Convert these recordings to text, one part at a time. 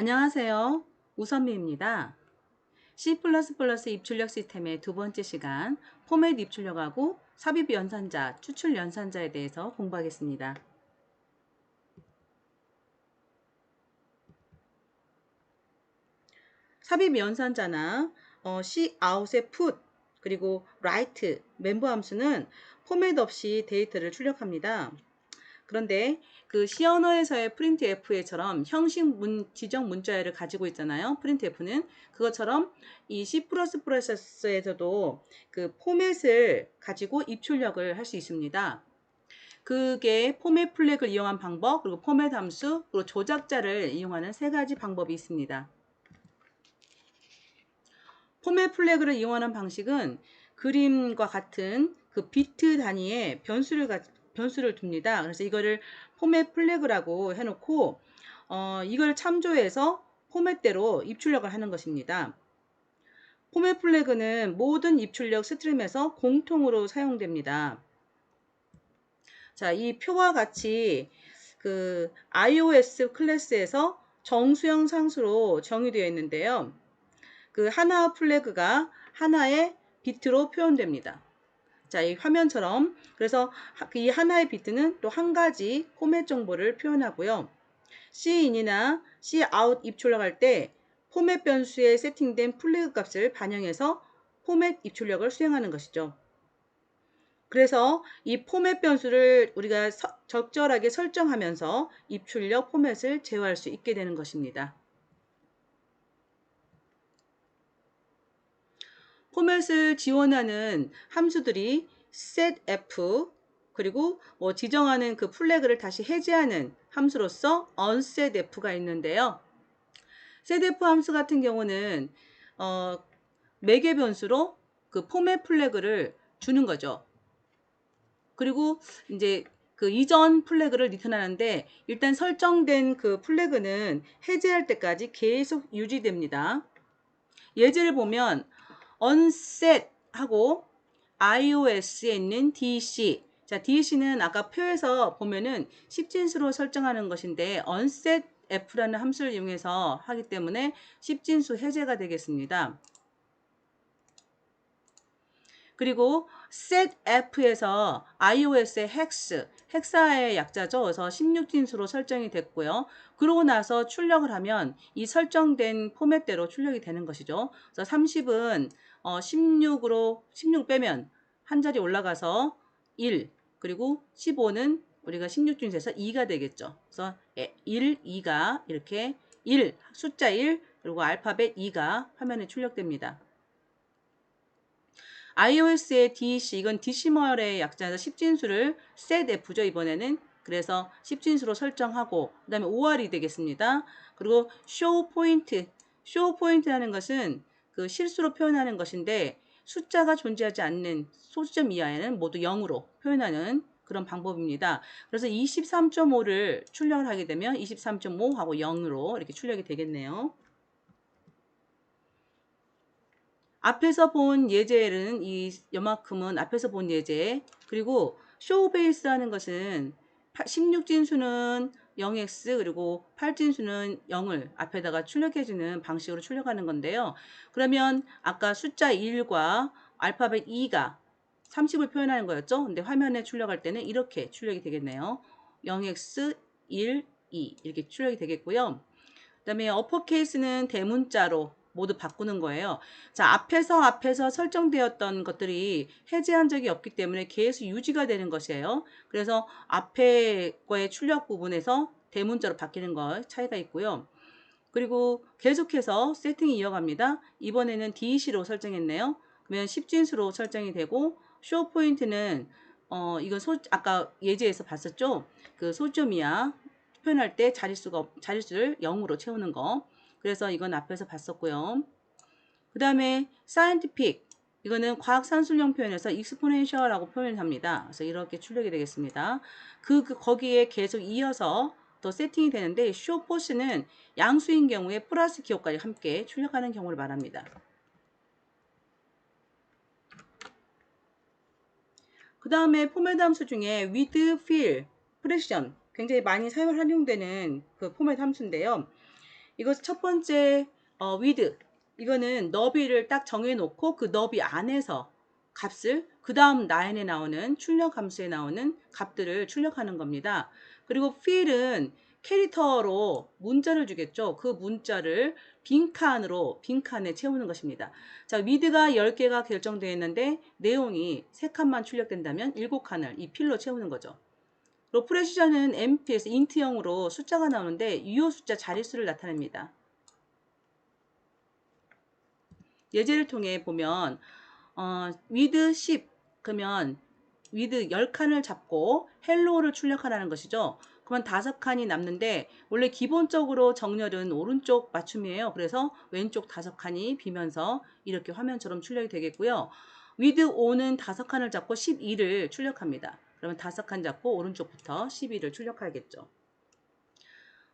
안녕하세요. 우선미입니다. C++ 입출력 시스템의 두 번째 시간 포맷 입출력하고 삽입 연산자, 추출 연산자에 대해서 공부하겠습니다. 삽입 연산자나 어, C out의 put 그리고 write 멤버 함수는 포맷 없이 데이터를 출력합니다. 그런데 그 C 언어에서의 printf처럼 형식 문, 지정 문자열을 가지고 있잖아요. printf는 그것처럼 이 C++에서도 그 포맷을 가지고 입출력을 할 수 있습니다. 그게 포맷 플래그를 이용한 방법, 그리고 포맷 함수, 그리고 조작자를 이용하는 세 가지 방법이 있습니다. 포맷 플래그를 이용하는 방식은 그림과 같은 그 비트 단위의 변수를 변수를 둡니다. 그래서 이거를 포맷 플래그라고 해놓고 어, 이걸 참조해서 포맷대로 입출력을 하는 것입니다. 포맷 플래그는 모든 입출력 스트림에서 공통으로 사용됩니다. 자, 이 표와 같이 그 iOS 클래스에서 정수형 상수로 정의되어 있는데요. 그 하나 플래그가 하나의 비트로 표현됩니다. 자, 이 화면처럼 그래서 이 하나의 비트는 또 한 가지 포맷 정보를 표현하고요. Cin이나 Cout 입출력할 때 포맷 변수에 세팅된 플래그 값을 반영해서 포맷 입출력을 수행하는 것이죠. 그래서 이 포맷 변수를 우리가 서, 적절하게 설정하면서 입출력 포맷을 제어할 수 있게 되는 것입니다. 포맷을 지원하는 함수들이 setF 그리고 뭐 지정하는 그 플래그를 다시 해제하는 함수로서 onsetF가 있는데요. setF 함수 같은 경우는 어, 매개 변수로 그 포맷 플래그를 주는 거죠. 그리고 이제 그 이전 플래그를 리턴하는데 일단 설정된 그 플래그는 해제할 때까지 계속 유지됩니다. 예제를 보면 onset 하고 iOS에 있는 DC 자, DC는 아까 표에서 보면은 10진수로 설정하는 것인데 onset f라는 함수를 이용해서 하기 때문에 10진수 해제가 되겠습니다. 그리고 setf에서 iOS의 hex, 헥사의 약자죠. 그래서 16진수로 설정이 됐고요. 그러고 나서 출력을 하면 이 설정된 포맷대로 출력이 되는 것이죠. 그래서 30은 어, 16으로 16 빼면 한 자리 올라가서 1 그리고 15는 우리가 16중에서 2가 되겠죠. 그래서 1, 2가 이렇게 1 숫자 1 그리고 알파벳 2가 화면에 출력됩니다. iOS의 DC 이건 디시멀의 약자에서 10진수를 setF죠 이번에는 그래서 10진수로 설정하고 그 다음에 OR이 되겠습니다. 그리고 show point show point라는 것은 그 실수로 표현하는 것인데 숫자가 존재하지 않는 소수점 이하에는 모두 0으로 표현하는 그런 방법입니다. 그래서 23.5를 출력을 하게 되면 23.5 하고 0으로 이렇게 출력이 되겠네요. 앞에서 본 예제는 이 요만큼은 앞에서 본 예제 그리고 쇼 베이스 하는 것은 16진수는 0x 그리고 8진수는 0을 앞에다가 출력해주는 방식으로 출력하는 건데요. 그러면 아까 숫자 1과 알파벳 2가 30을 표현하는 거였죠. 근데 화면에 출력할 때는 이렇게 출력이 되겠네요. 0x 1, 2 이렇게 출력이 되겠고요. 그 다음에 어퍼케이스는 대문자로 모두 바꾸는 거예요. 자, 앞에서 앞에서 설정되었던 것들이 해제한 적이 없기 때문에 계속 유지가 되는 것이에요. 그래서 앞에 거의 출력 부분에서 대문자로 바뀌는 거 차이가 있고요. 그리고 계속해서 세팅이 이어갑니다. 이번에는 DC로 설정했네요. 그러면 10진수로 설정이 되고 쇼 포인트는 어 이건 소 아까 예제에서 봤었죠. 그 소점이야 표현할 때 자릿수가 자릿수를 0으로 채우는 거. 그래서 이건 앞에서 봤었고요. 그 다음에 scientific 이거는 과학 산술형 표현에서 exponential라고 표현합니다. 그래서 이렇게 출력이 되겠습니다. 그, 그 거기에 계속 이어서 또 세팅이 되는데 쇼포스는 양수인 경우에 플러스 기호까지 함께 출력하는 경우를 말합니다. 그 다음에 포맷 함수 중에 with, fill, precision 굉장히 많이 사용 활용되는 그 포맷 함수인데요. 이거 첫 번째 어, with 이거는 너비를 딱 정해놓고 그 너비 안에서 값을 그 다음 라인에 나오는 출력 함수에 나오는 값들을 출력하는 겁니다. 그리고 fill은 캐릭터로 문자를 주겠죠. 그 문자를 빈칸으로 빈칸에 채우는 것입니다. 자, 위드가 10개가 결정되어 있는데 내용이 3칸만 출력된다면 7칸을 이 필로 채우는 거죠. 그리고 프레시전은 MP에서 인트형으로 숫자가 나오는데 유효 숫자 자릿수를 나타냅니다. 예제를 통해 보면 어, with 10 그러면 with 10칸을 잡고 헬로를 출력하라는 것이죠. 그러면 다섯 칸이 남는데 원래 기본적으로 정렬은 오른쪽 맞춤이에요. 그래서 왼쪽 다섯 칸이 비면서 이렇게 화면처럼 출력이 되겠고요. with 5는 다섯 칸을 잡고 12를 출력합니다. 그러면 다섯 칸 잡고 오른쪽부터 12를 출력하겠죠.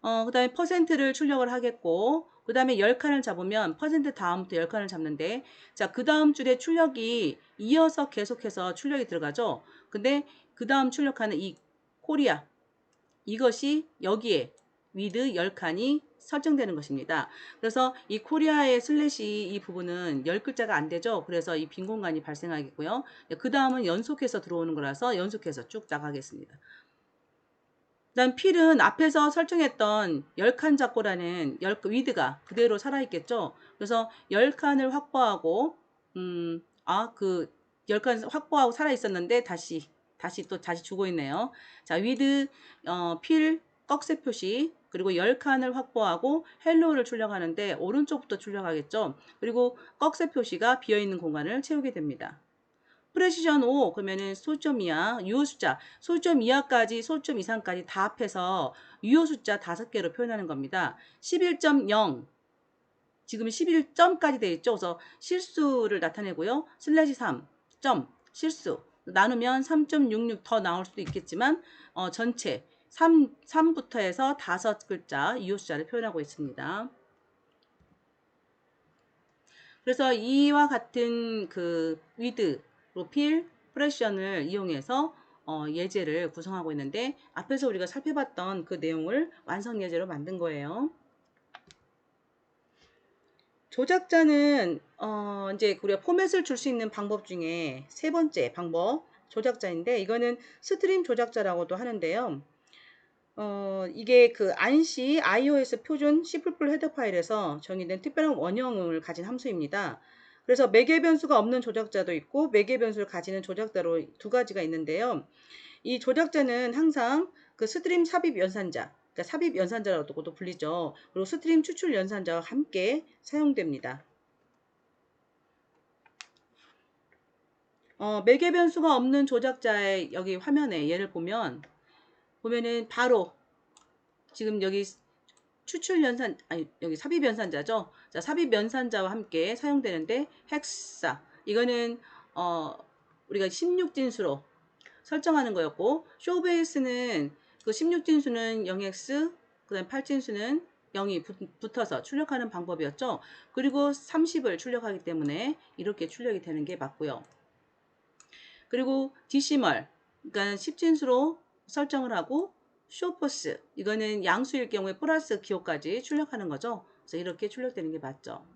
어, 그 다음에 퍼센트를 출력을 하겠고 그 다음에 10칸을 잡으면 퍼센트 다음부터 10칸을 잡는데 자그 다음 줄에 출력이 이어서 계속해서 출력이 들어가죠. 근데 그 다음 출력하는 이 코리아 이것이 여기에 위드 10칸이 설정되는 것입니다. 그래서 이 코리아의 슬래시 이 부분은 10글자가 안 되죠. 그래서 이 빈 공간이 발생하겠고요. 그 다음은 연속해서 들어오는 거라서 연속해서 쭉 나가겠습니다. 그다음 필은 앞에서 설정했던 10칸 잡고라는 10, 위드가 그대로 살아있겠죠. 그래서 10칸을 확보하고 음, 아, 그 10칸 확보하고 살아있었는데 다시 다시 또 다시 주고 있네요. 자, 위드 어, 필 꺽쇠 표시 그리고 10칸을 확보하고 헬로우를 출력하는데 오른쪽부터 출력하겠죠. 그리고 꺽쇠 표시가 비어있는 공간을 채우게 됩니다. 프레시전 5 그러면은 소점 이하 유효 숫자 소점 이하까지 소점 이상까지 다 합해서 유효 숫자 5개로 표현하는 겁니다. 11.0 지금 11점까지 되어 있죠. 그래서 실수를 나타내고요. 슬래시 3 점 실수 나누면 3.66 더 나올 수도 있겠지만 어, 전체 3, 3부터 해서 5글자 유효 숫자를 표현하고 있습니다. 그래서 이와 같은 그 위드 로필, 프레션을 이용해서 어, 예제를 구성하고 있는데 앞에서 우리가 살펴봤던 그 내용을 완성 예제로 만든 거예요. 조작자는 어, 이제 우리가 포맷을 줄 수 있는 방법 중에 세 번째 방법 조작자인데 이거는 스트림 조작자라고도 하는데요. 어, 이게 그 안시 iOS 표준 C++ 헤더 파일에서 정의된 특별한 원형을 가진 함수입니다. 그래서 매개 변수가 없는 조작자도 있고 매개 변수를 가지는 조작자로 두 가지가 있는데요. 이 조작자는 항상 그 스트림 삽입 연산자, 그러니까 삽입 연산자라고도 불리죠. 그리고 스트림 추출 연산자와 함께 사용됩니다. 어, 매개 변수가 없는 조작자의 여기 화면에 예를 보면 보면은 바로 지금 여기 추출 연산 아니 여기 삽입 연산자죠. 자, 삽입 연산자와 함께 사용되는데 헥사 이거는 어 우리가 16진수로 설정하는 거였고 쇼베이스는 그 16진수는 0x 그다음 8진수는 0이 붙 어서 출력하는 방법이었죠. 그리고 30을 출력하기 때문에 이렇게 출력이 되는 게 맞고요. 그리고 디시멀 그러니까 10진수로 설정을 하고 쇼포스 이거는 양수일 경우에 플러스 기호까지 출력하는 거죠. 그래서 이렇게 출력되는 게 맞죠.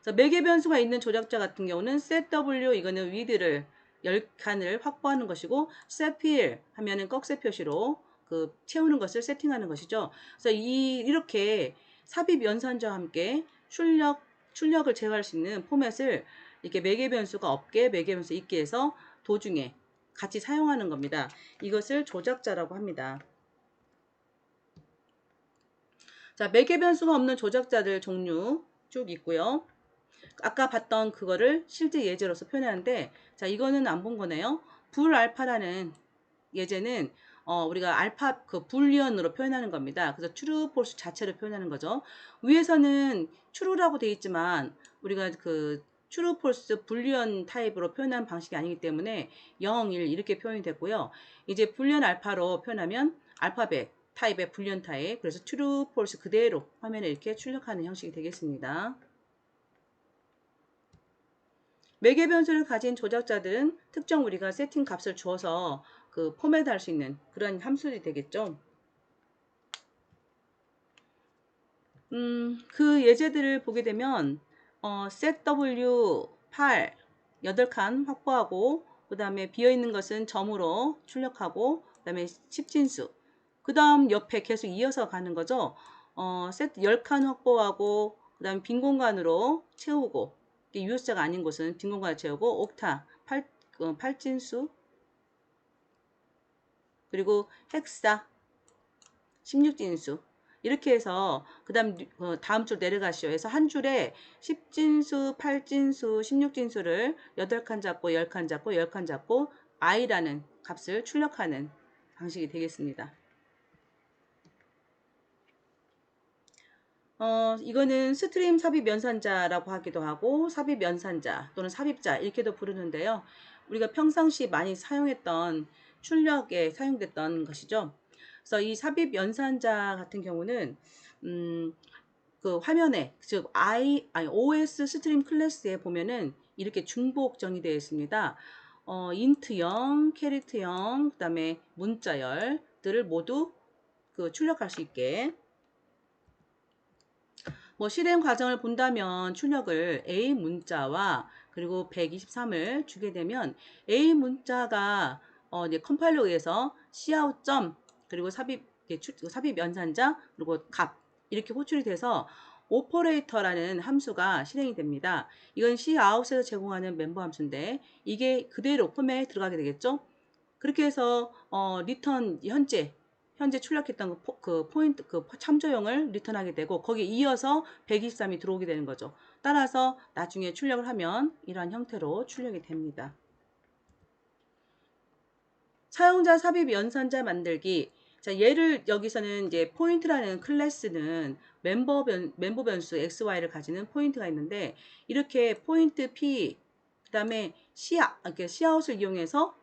그래서 매개 변수가 있는 조작자 같은 경우는 setw 이거는 위드를 10칸을 확보하는 것이고 setfill 하면은 꺽쇠 표시로 그 채우는 것을 세팅하는 것이죠. 그래서 이 이렇게 삽입 연산자와 함께 출력 출력을 제어할 수 있는 포맷을 이렇게 매개 변수가 없게 매개 변수 있게 해서 도중에 같이 사용하는 겁니다. 이것을 조작자라고 합니다. 자, 매개 변수가 없는 조작자들 종류 쭉 있고요. 아까 봤던 그거를 실제 예제로서 표현하는데 자, 이거는 안 본 거네요. 불알파라는 예제는 어, 우리가 알파 그 불리언으로 표현하는 겁니다. 그래서 true, false 자체를 표현하는 거죠. 위에서는 true라고 되어 있지만 우리가 그 true, false, 불리언 타입으로 표현한 방식이 아니기 때문에 0, 1 이렇게 표현이 됐고요. 이제 불리언 알파로 표현하면 알파벳 타입의 불리언 타입 그래서 true, false 그대로 화면에 이렇게 출력하는 형식이 되겠습니다. 매개 변수를 가진 조작자들은 특정 우리가 세팅 값을 주어서 그 포맷할 수 있는 그런 함수들이 되겠죠. 음, 그 예제들을 보게 되면 어, W 8 8칸 확보하고 그 다음에 비어있는 것은 점으로 출력하고 그 다음에 10진수. 그 다음 옆에 계속 이어서 가는 거죠. 어, 세트 10칸 확보하고 그 다음에 빈 공간으로 채우고 유효자가 아닌 곳은 빈 공간을 채우고 옥타 8, 어, 8진수. 그리고 헥사 16진수 이렇게 해서 그 다음 어, 다음 줄 내려가시오 해서 한 줄에 10진수, 8진수, 16진수를 8칸 잡고 10칸 잡고 10칸 잡고 i라는 값을 출력하는 방식이 되겠습니다. 어, 이거는 스트림 삽입 연산자라고 하기도 하고 삽입 연산자 또는 삽입자 이렇게도 부르는데요. 우리가 평상시 많이 사용했던 출력에 사용됐던 것이죠. 그래서 이 삽입 연산자 같은 경우는 음, 그 화면에 즉 I 아니 OS 스트림 클래스에 보면은 이렇게 중복 정의되어 있습니다. 어, 인트형, 캐릭터형, 그다음에 문자열들을 모두 그 출력할 수 있게 뭐 실행 과정을 본다면 출력을 A 문자와 그리고 123을 주게 되면 A 문자가 어, 이제 컴파일러에 의해서 cout 점 그리고 삽입 삽입 연산자 그리고 값 이렇게 호출이 돼서 오퍼레이터라는 함수가 실행이 됩니다. 이건 cout에서 제공하는 멤버 함수인데 이게 그대로 폼에 들어가게 되겠죠. 그렇게 해서 어, 리턴 현재 현재 출력했던 그, 포, 그 포인트 그 참조형을 리턴하게 되고 거기에 이어서 123이 들어오게 되는 거죠. 따라서 나중에 출력을 하면 이러한 형태로 출력이 됩니다. 사용자 삽입 연산자 만들기. 자, 얘를 여기서는 이제 포인트라는 클래스는 멤버 변, 멤버 변수 xy를 가지는 포인트가 있는데 이렇게 포인트 p 그다음에 시아 이렇게 시아웃을 이용해서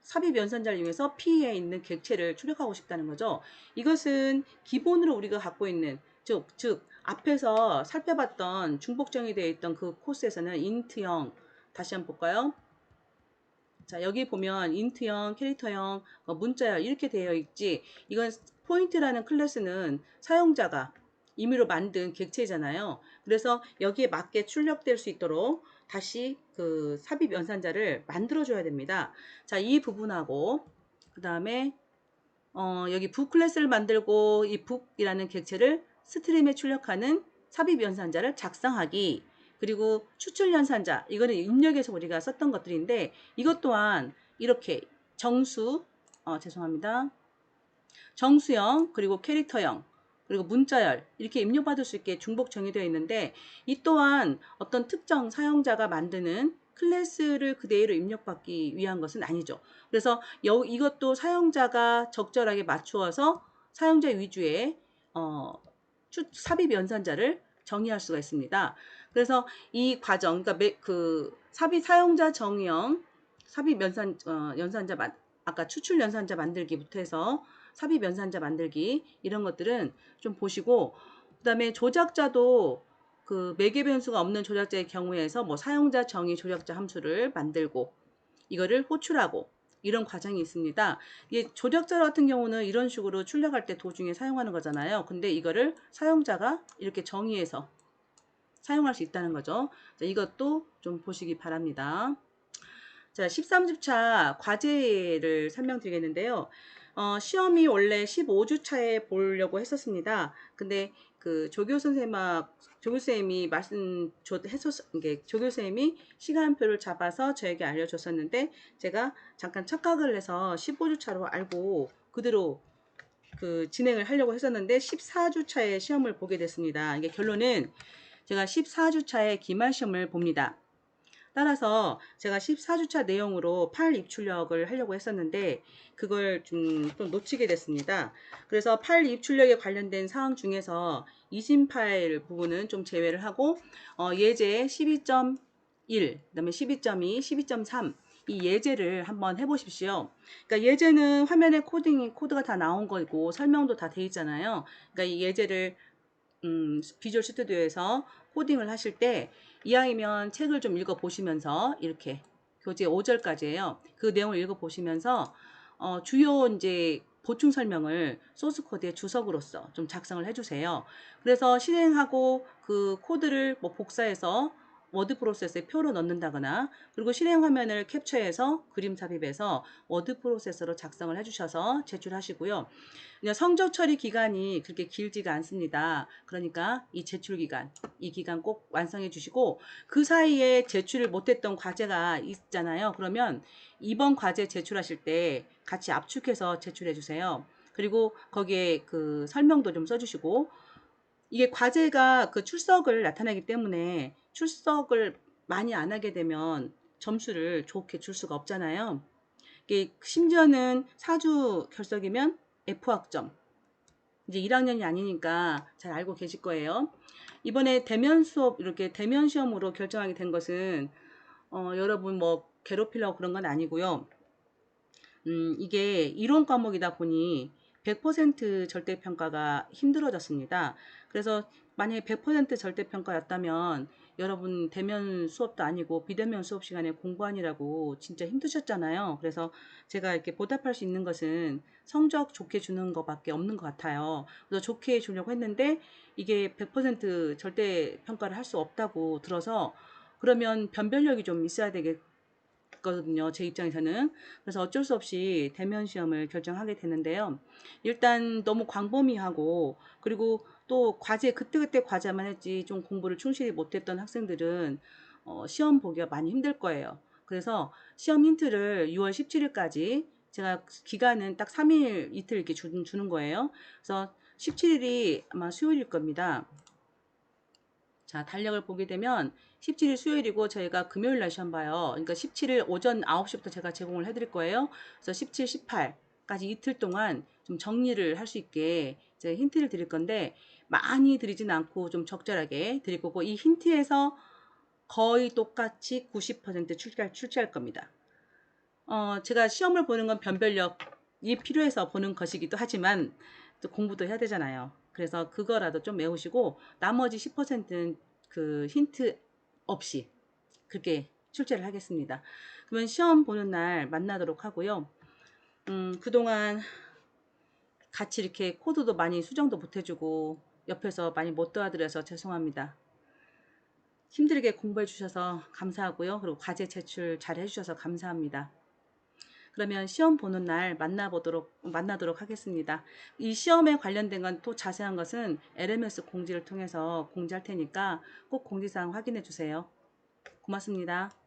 삽입 연산자를 이용해서 P에 있는 객체를 출력하고 싶다는 거죠. 이것은 기본으로 우리가 갖고 있는 즉, 즉 앞에서 살펴봤던 중복정이 되어 있던 그 코스에서는 인트형 다시 한번 볼까요? 자 여기 보면 인트형, 캐릭터형, 어, 문자열 이렇게 되어 있지 이건 포인트라는 클래스는 사용자가 임의로 만든 객체잖아요. 그래서 여기에 맞게 출력될 수 있도록 다시 그 삽입 연산자를 만들어 줘야 됩니다. 자, 이 부분하고 그 다음에 어, 여기 북 클래스를 만들고 이 북이라는 객체를 스트림에 출력하는 삽입 연산자를 작성하기 그리고 추출 연산자 이거는 입력에서 우리가 썼던 것들인데 이것 또한 이렇게 정수 어, 죄송합니다. 정수형 그리고 캐릭터형 그리고 문자열 이렇게 입력받을 수 있게 중복 정의되어 있는데 이 또한 어떤 특정 사용자가 만드는 클래스를 그대로 입력받기 위한 것은 아니죠. 그래서 여, 이것도 사용자가 적절하게 맞추어서 사용자 위주의 어, 삽입 연산자를 정의할 수가 있습니다. 그래서 이 과정, 그러니까 매, 그 삽입 사용자 정의형, 삽입 연산 어, 연산자 아까 추출 연산자 만들기부터 해서 삽입 연산자 만들기 이런 것들은 좀 보시고 그 다음에 조작자도 그 매개 변수가 없는 조작자의 경우에서 뭐 사용자 정의 조작자 함수를 만들고 이거를 호출하고 이런 과정이 있습니다. 이 조작자 같은 경우는 이런 식으로 출력할 때 도중에 사용하는 거잖아요. 근데 이거를 사용자가 이렇게 정의해서 사용할 수 있다는 거죠. 자, 이것도 좀 보시기 바랍니다. 자, 13주차 과제를 설명드리겠는데요. 어, 시험이 원래 15주차에 보려고 했었습니다. 근데 그 조교 선생님아 조교 쌤이 말씀 했었 이게 조교 쌤이 시간표를 잡아서 저에게 알려줬었는데 제가 잠깐 착각을 해서 15주차로 알고 그대로 그 진행을 하려고 했었는데 14주차에 시험을 보게 됐습니다. 이게 결론은 제가 14주차에 기말 시험을 봅니다. 따라서 제가 14주차 내용으로 파일 입출력을 하려고 했었는데 그걸 좀, 좀 놓치게 됐습니다. 그래서 파일 입출력에 관련된 사항 중에서 이심 파일 부분은 좀 제외를 하고 어, 예제 12.1, 그 다음에 12.2, 12.3 이 예제를 한번 해보십시오. 그러니까 예제는 화면에 코딩이 코드가 다 나온 거고 설명도 다 돼 있잖아요. 그러니까 이 예제를 음, 비주얼 스튜디오에서 코딩을 하실 때 이왕이면 책을 좀 읽어 보시면서 이렇게 교재 5절까지예요. 그 내용을 읽어 보시면서 어, 주요 이제 보충 설명을 소스 코드의 주석으로서 좀 작성을 해주세요. 그래서 실행하고 그 코드를 뭐 복사해서 워드 프로세서에 표로 넣는다거나 그리고 실행 화면을 캡처해서 그림 삽입해서 워드 프로세서로 작성을 해주셔서 제출하시고요. 그냥 성적 처리 기간이 그렇게 길지가 않습니다. 그러니까 이 제출 기간, 이 기간 꼭 완성해 주시고 그 사이에 제출을 못했던 과제가 있잖아요. 그러면 이번 과제 제출하실 때 같이 압축해서 제출해 주세요. 그리고 거기에 그 설명도 좀 써주시고 이게 과제가 그 출석을 나타내기 때문에 출석을 많이 안 하게 되면 점수를 좋게 줄 수가 없잖아요. 심지어는 사주 결석이면 F학점. 이제 1학년이 아니니까 잘 알고 계실 거예요. 이번에 대면 수업 이렇게 대면 시험으로 결정하게 된 것은 어, 여러분 뭐 괴롭히려고 그런 건 아니고요. 음, 이게 이론 과목이다 보니 100% 절대평가가 힘들어졌습니다. 그래서 만약에 100% 절대평가였다면 여러분 대면 수업도 아니고 비대면 수업 시간에 공부하느라고 진짜 힘드셨잖아요. 그래서 제가 이렇게 보답할 수 있는 것은 성적 좋게 주는 것밖에 없는 것 같아요. 그래서 좋게 주려고 했는데 이게 100% 절대 평가를 할 수 없다고 들어서 그러면 변별력이 좀 있어야 되겠거든요. 제 입장에서는. 그래서 어쩔 수 없이 대면 시험을 결정하게 되는데요. 일단 너무 광범위하고 그리고 또 과제 그때그때 과제만 했지 좀 공부를 충실히 못했던 학생들은 어, 시험 보기가 많이 힘들 거예요. 그래서 시험 힌트를 6월 17일까지 제가 기간은 딱 3일 이틀 이렇게 주, 주는 거예요. 그래서 17일이 아마 수요일일 겁니다. 자, 달력을 보게 되면 17일 수요일이고 저희가 금요일 날 시험 봐요. 그러니까 17일 오전 9시부터 제가 제공을 해드릴 거예요. 그래서 17, 18까지 이틀 동안 좀 정리를 할 수 있게 제가 힌트를 드릴 건데 많이 드리진 않고 좀 적절하게 드릴 거고 이 힌트에서 거의 똑같이 90% 출제할, 출제할 겁니다. 어, 제가 시험을 보는 건 변별력이 필요해서 보는 것이기도 하지만 또 공부도 해야 되잖아요. 그래서 그거라도 좀 외우시고 나머지 10%는 그 힌트 없이 그렇게 출제를 하겠습니다. 그러면 시험 보는 날 만나도록 하고요. 음, 그동안 같이 이렇게 코드도 많이 수정도 못 해주고 옆에서 많이 못 도와드려서 죄송합니다. 힘들게 공부해 주셔서 감사하고요. 그리고 과제 제출 잘 해주셔서 감사합니다. 그러면 시험 보는 날 만나보도록 만나도록 하겠습니다. 이 시험에 관련된 건 또 자세한 것은 LMS 공지를 통해서 공지할 테니까 꼭 공지사항 확인해 주세요. 고맙습니다.